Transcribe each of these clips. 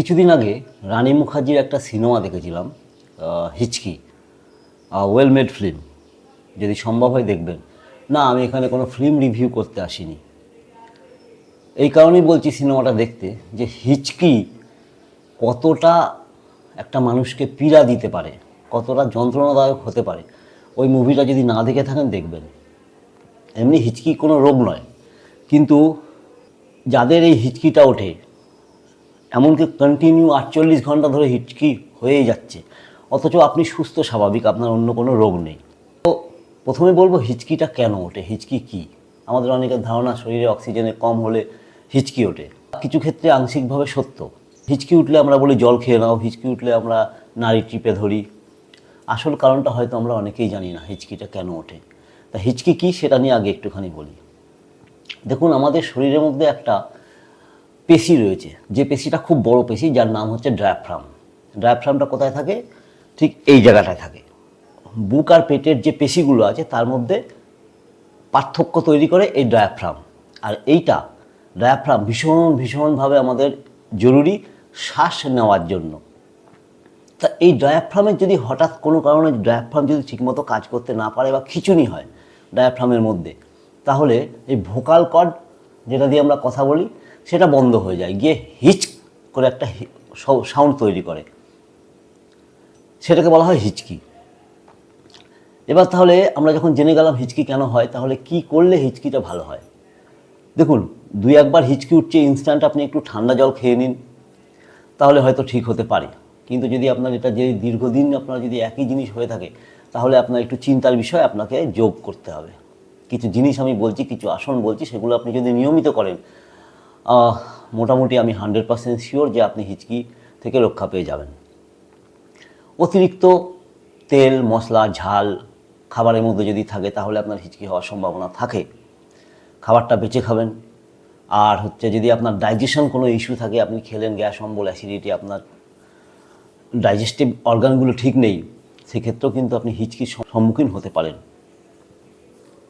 কিছুদিন আগে রানী মুখার্জির একটা সিনেমা দেখেছিলাম হিচকি ওয়েল মেড ফিল্ম যদি সম্ভব হয় দেখবেন। না, আমি এখানে কোনো ফিল্ম রিভিউ করতে আসিনি। এই কারণেই বলছি সিনেমাটা দেখতে যে হিচকি কতটা একটা মানুষকে পীড়া দিতে পারে, কতটা যন্ত্রণাদায়ক হতে পারে। ওই মুভিটা যদি না দেখে থাকেন, দেখবেন। এমনি হিচকি কোনো রোগ নয়। কিন্তু যাদের এই হিচকিটা ওঠে এমনকি কন্টিনিউ আটচল্লিশ ঘণ্টা ধরে হিচকি হয়েই যাচ্ছে। অথচ আপনি সুস্থ, স্বাভাবিক, আপনার অন্য কোনো রোগ নেই। তো প্রথমে বলব হিচকিটা কেন ওঠে? হিচকি কি? আমাদের অনেকের ধারণা, শরীরে অক্সিজেনের কম হলে হিচকি ওঠে। কিছু ক্ষেত্রে আংশিকভাবে সত্য। হিচকি উঠলে আমরা বলি জল খেয়ে নাও, হিচকি উঠলে আমরা নাড়ি টিপে ধরি। আসল কারণটা হয়তো আমরা অনেকেই জানি না হিচকিটা কেন ওঠে। তা হিচকি কী সেটা নিয়ে আগে একটুখানি বলি। দেখুন, আমাদের শরীরের মধ্যে একটা পেশি রয়েছে, যে পেশিটা খুব বড় পেশি যার নাম হচ্ছে ড্রায়াফ্রাম ড্রায়াফ্রামটা কোথায় থাকে? ঠিক এই জায়গাটায় থাকে। বুক আর পেটের যে পেশিগুলো আছে, তার মধ্যে পার্থক্য তৈরি করে এই ডায়াফ্রাম আর এইটা ড্রায়াফ্রাম ভীষণ, ভীষণভাবে আমাদের জরুরি শ্বাস নেওয়ার জন্য। তা এই ডায়াফ্রামের যদি হঠাৎ কোনো কারণে ডায়াফ্রাম যদি ঠিকমতো কাজ করতে না পারে বা খিচুনি হয় ডায়াফ্রামের মধ্যে, তাহলে এই ভোকাল কর্ড যেটা দিয়ে আমরা কথা বলি সেটা বন্ধ হয়ে যায়। গিয়ে হিচ করে একটা সাউন্ড তৈরি করে। সেটাকে বলা হয় হিচকি। এবার তাহলে আমরা যখন জেনে গেলাম হিচকি কেন হয়, তাহলে কি করলে হিচকিটা ভালো হয়? দেখুন, দুই একবার হিচকি উঠছে ইনস্ট্যান্ট আপনি একটু ঠান্ডা জল খেয়ে নিন, তাহলে হয়তো ঠিক হতে পারে। কিন্তু যদি আপনার এটা যে দীর্ঘদিন আপনার যদি একই জিনিস হয়ে থাকে, তাহলে আপনার একটু চিন্তার বিষয় আপনাকে যোগ করতে হবে। কিছু জিনিস আমি বলছি, কিছু আসন বলছি, সেগুলো আপনি যদি নিয়মিত করেন মোটামুটি আমি হান্ড্রেড পার্সেন্ট শিওর যে আপনি হিচকি থেকে রক্ষা পেয়ে যাবেন। অতিরিক্ত তেল, মশলা, ঝাল খাবারের মধ্যে যদি থাকে তাহলে আপনার হিচকি হওয়ার সম্ভাবনা থাকে। খাবারটা বেঁচে খাবেন। আর হচ্ছে যদি আপনার ডাইজেশন কোনো ইস্যু থাকে, আপনি খেলেন গ্যাস, অম্বল অ্যাসিডিটি আপনার ডাইজেস্টিভ অর্গানগুলো ঠিক নেই, সেক্ষেত্রেও কিন্তু আপনি হিচকির সম্মুখীন হতে পারেন।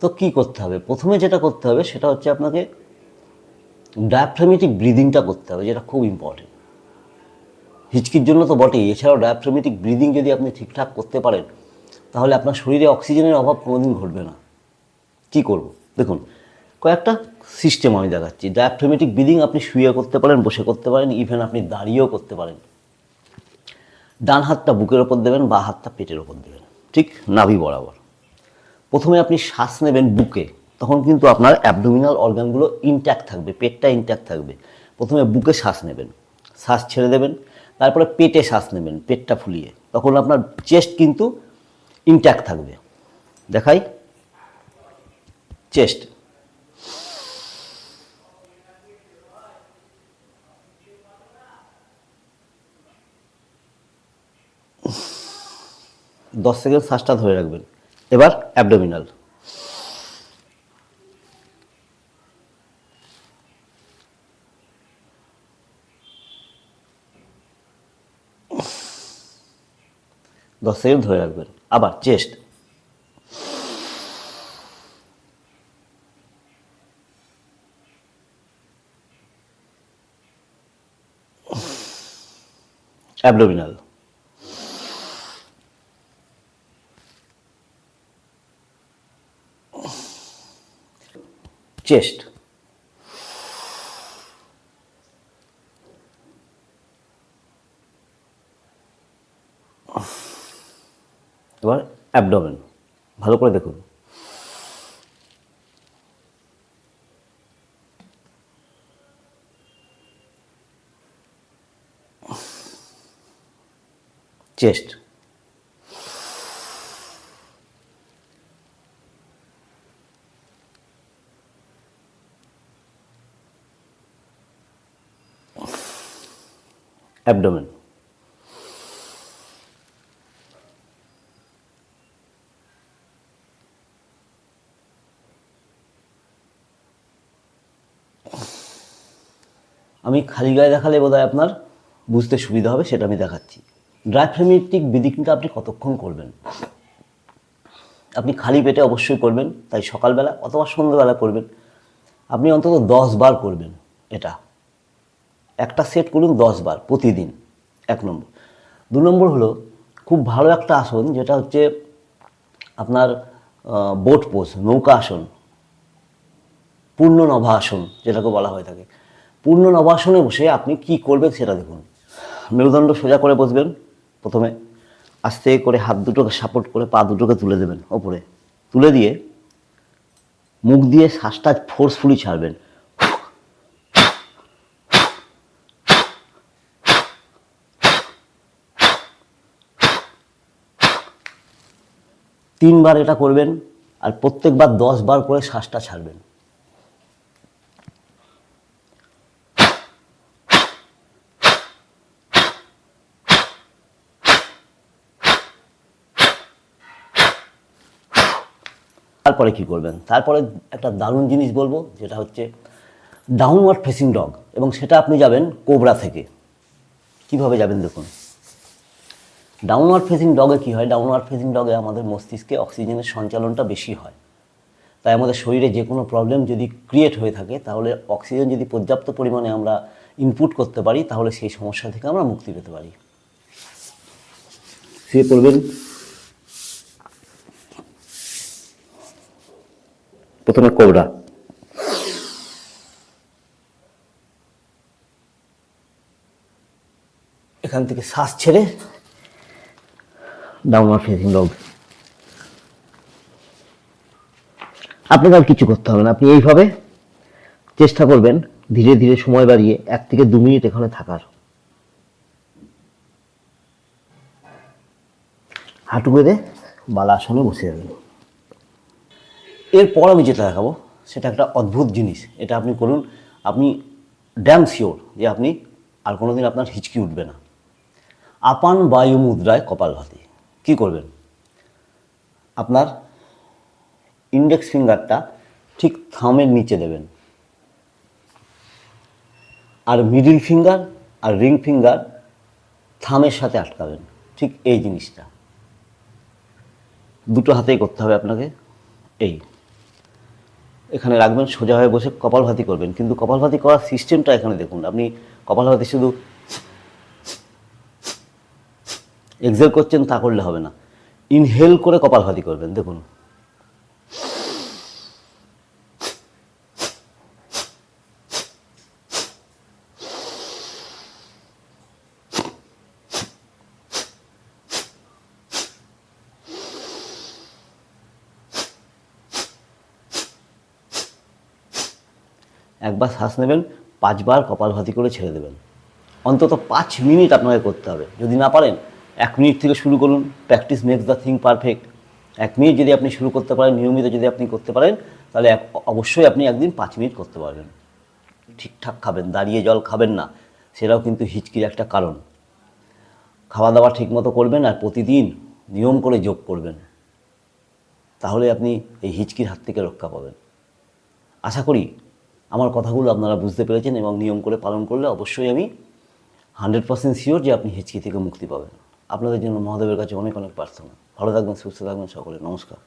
তো কি করতে হবে? প্রথমে যেটা করতে হবে সেটা হচ্ছে আপনাকে ডায়াফ্রামেটিক ব্রিদিংটা করতে হবে, যেটা খুব ইম্পর্টেন্ট হিচকির জন্য তো বটেই। এছাড়াও ডায়াফ্রামেটিক ব্রিদিং যদি আপনি ঠিকঠাক করতে পারেন, তাহলে আপনার শরীরে অক্সিজেনের অভাব কোনোদিন ঘটবে না। কি করব? দেখুন, কয়েকটা সিস্টেম আমি দেখাচ্ছি। ডায়াফ্রামেটিক ব্রিদিং আপনি শুয়ে করতে পারেন, বসে করতে পারেন ইভেন আপনি দাঁড়িয়েও করতে পারেন। ডান হাতটা বুকের ওপর দেবেন, বা হাতটা পেটের ওপর দেবেন। ঠিক নাভি বরাবর। প্রথমে আপনি শ্বাস নেবেন বুকে। তখন কিন্তু আপনার অ্যাবডোমিনাল অর্গানগুলো ইনট্যাক্ট থাকবে, পেটটা ইনট্যাক্ট থাকবে। প্রথমে বুকে শ্বাস নেবেন, শ্বাস ছেড়ে দেবেন, তারপরে পেটে শ্বাস নেবেন, পেটটা ফুলিয়ে। তখন আপনার চেস্ট কিন্তু ইনট্যাক্ট থাকবে। দেখাই। চেস্ট দশ সেকেন্ড শ্বাসটা ধরে রাখবেন। এবার অ্যাবডোমিনাল দশ সেকেন্ড ধরে রাখবেন। আবার চেস্ট। অ্যাবডোমিনাল চেস্ট এবার অ্যাবডোমেন ভালো করে দেখুন। চেস্ট অ্যাবডোমেন আমি খালি গায়ে দেখালে বোধহয় আপনার বুঝতে সুবিধা হবে, সেটা আমি দেখাচ্ছি। ড্রাইফ্রেমেটিক বিদিকটা আপনি কতক্ষণ করবেন? আপনি খালি পেটে অবশ্যই করবেন, তাই সকালবেলা অথবা সন্ধ্যেবেলা করবেন। আপনি অন্তত দশ বার করবেন এটা। একটা সেট করুন দশ বার প্রতিদিন, এক নম্বর। দু নম্বর হলো, খুব ভালো একটা আসন, যেটা হচ্ছে আপনার বোট পোজ, নৌকা আসন পূর্ণ নভা আসন, যেটাকে বলা হয়ে থাকে। পূর্ণ নবাসনে বসে আপনি কি করবেন সেটা দেখুন। মেরুদণ্ড সোজা করে বসবেন, প্রথমে আস্তে করে হাত দুটোকে সাপোর্ট করে পা দুটোকে তুলে দেবেন ওপরে। তুলে দিয়ে মুখ দিয়ে শ্বাসটা ফোর্সফুলি ছাড়বেন। তিনবার এটা করবেন আর প্রত্যেকবার দশ বার করে শ্বাসটা ছাড়বেন। তারপরে কি করবেন? তারপরে একটা দারুণ জিনিস বলব, যেটা হচ্ছে ডাউনওয়ার্ড ফেসিং ডগ এবং সেটা আপনি যাবেন কোবরা থেকে। কীভাবে যাবেন দেখুন? ডাউনওয়ার্ড ফেসিং ডগে কী হয়? ডাউনওয়ার্ড ফেসিং ডগে আমাদের মস্তিষ্কে অক্সিজেনের সঞ্চালনটা বেশি হয়। তাই আমাদের শরীরে যে কোনো প্রবলেম যদি ক্রিয়েট হয়ে থাকে, তাহলে অক্সিজেন যদি পর্যাপ্ত পরিমাণে আমরা ইনপুট করতে পারি, তাহলে সেই সমস্যা থেকে আমরা মুক্তি পেতে পারি। শুয়ে পড়বেন প্রথমে কোবরা। এখান থেকে শ্বাস ছেড়ে ডাউনওয়ার্ড ফেসিং ডগ আপনাকে আর কিছু করতে হবে না, আপনি এইভাবে চেষ্টা করবেন ধীরে ধীরে সময় বাড়িয়ে এক থেকে দু মিনিট এখানে থাকার। হাঁটু বেঁধে বালা আসনে বসে যাবেন। এরপর আমি যেটা দেখাবো, সেটা একটা অদ্ভুত জিনিস। এটা আপনি করুন, আপনি ড্যাম শিওর যে আপনি আর কোনো দিন আপনার হিচকি উঠবে না। আপান বায়ু মুদ্রায় কপালভাতি কী করবেন? আপনার ইন্ডেক্স ফিঙ্গারটা ঠিক থামের নিচে দেবেন। আর মিডিল ফিঙ্গার আর রিং ফিঙ্গার থামের সাথে আটকাবেন। ঠিক এই জিনিসটা। দুটো হাতেই করতে হবে আপনাকে। এই। এখানে রাখবেন, সোজা হয়ে বসে কপালভাতি করবেন। কিন্তু কপালভাতি করার সিস্টেমটা এখানে দেখুন, আপনি কপালভাতি শুধু এক্সেল করছেন, তা করলে হবে না। ইনহেল করে কপালভাতি করবেন, দেখুন। একবার শ্বাস নেবেন, পাঁচবার কপালভাতি করে ছেড়ে দেবেন। অন্তত পাঁচ মিনিট আপনাকে করতে হবে। যদি না পারেন, এক মিনিট থেকে শুরু করুন, practice makes the thing perfect. এক মিনিট যদি আপনি শুরু করতে পারেন, নিয়মিত যদি আপনি করতে পারেন, তাহলে অবশ্যই আপনি একদিন পাঁচ মিনিট করতে পারবেন। ঠিকঠাক খাবেন, দাঁড়িয়ে জল খাবেন না, সেটাও কিন্তু হিচকির একটা কারণ। খাওয়া দাওয়া ঠিকমতো করবেন আর প্রতিদিন নিয়ম করে যোগ করবেন। তাহলে আপনি এই হিচকির হাত থেকে রক্ষা পাবেন। আশা করি আমার কথাগুলো আপনারা বুঝতে পেরেছেন এবং নিয়ম করে পালন করলে অবশ্যই আমি হান্ড্রেড পার্সেন্ট শিওর যে আপনি হেচকি থেকে মুক্তি পাবেন। আপনাদের জন্য মহাদেবের কাছে অনেক অনেক প্রার্থনা। ভালো থাকবেন, সুস্থ থাকবেন সকলে। নমস্কার।